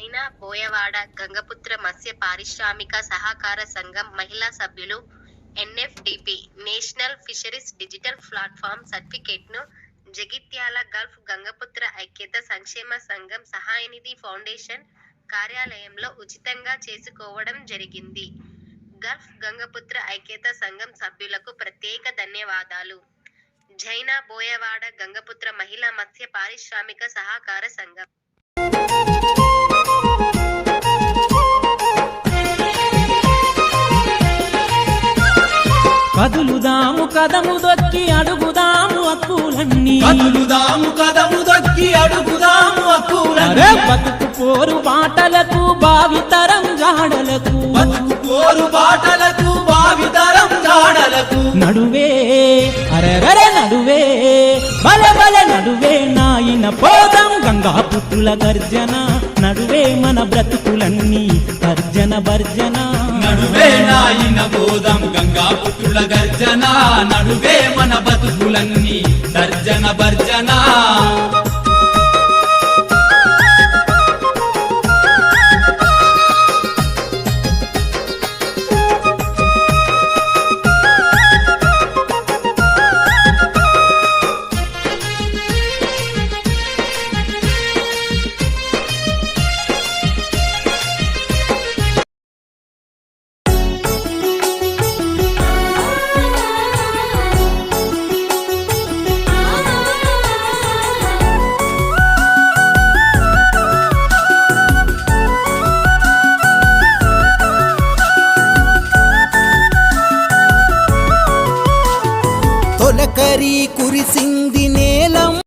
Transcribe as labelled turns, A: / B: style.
A: China Boyawada Gangaputra మత్స్య పారిశ్రామిక సహకార సంఘం మహిళా సభ్యులు NFDP national fisheries digital platform సర్టిఫికేట్ను జగిత్యాల గల్ఫ్ గంగపుత్ర ఐక్యత సంక్షేమ సంఘం సహాయనిధి ఫౌండేషన్ కార్యాలయంలో ఉచితంగా చేసుకోవడం జరిగింది. గల్ఫ్ గంగపుత్ర ఐక్యత సంఘం సభ్యులకు ప్రత్యేక ధన్యవాదాలు. జైనా బోయవాడ గంగపుత్ర మహిళా మత్స్య పారిశ్రామిక సహకార సంఘం
B: కదులుదాము కదము దొక్కి అడుగుదాము అక్కులన్నీ
C: కదులుదాము కదము దొక్కి అడుగుదాము
B: అరే
C: అక్కులని
B: బతుకు పోరు బాటలకు భావితరం జాడలకు.
C: బతుకు పోరు బాటలకు భావితరం జాడలకు.
B: నడువే అరెరరే నడువే బలె బలె నడువే నాయన పోదాం గంగా పుత్రుల గర్జన. నడువే మన బ్రతుకులన్నీ గర్జన భర్జన.
C: నడువే నాయన బోధం గంగా గర్జన నడువే మన బతుకులన్నీ. తర్జన భర్జనా. తొలకరి కురిసింది నేలం.